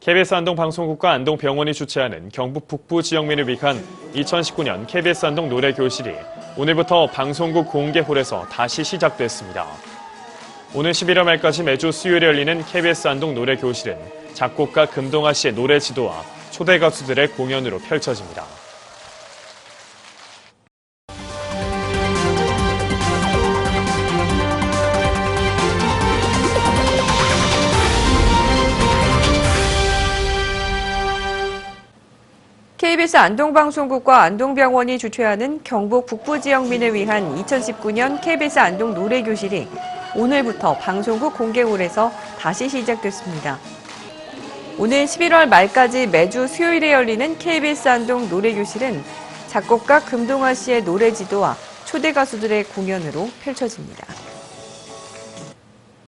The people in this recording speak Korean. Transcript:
KBS 안동 방송국과 안동병원이 주최하는 경북 북부 지역민을 위한 2019년 KBS 안동 노래교실이 오늘부터 방송국 공개홀에서 다시 시작됐습니다. 오늘 11월 말까지 매주 수요일에 열리는 KBS 안동 노래교실은 작곡가 금동아 씨의 노래 지도와 초대 가수들의 공연으로 펼쳐집니다. KBS 안동방송국과 안동병원이 주최하는 경북 북부 지역민을 위한 2019년 KBS 안동 노래교실이 오늘부터 방송국 공개홀에서 다시 시작됐습니다. 오늘 11월 말까지 매주 수요일에 열리는 KBS 안동 노래교실은 작곡가 금동아 씨의 노래 지도와 초대 가수들의 공연으로 펼쳐집니다.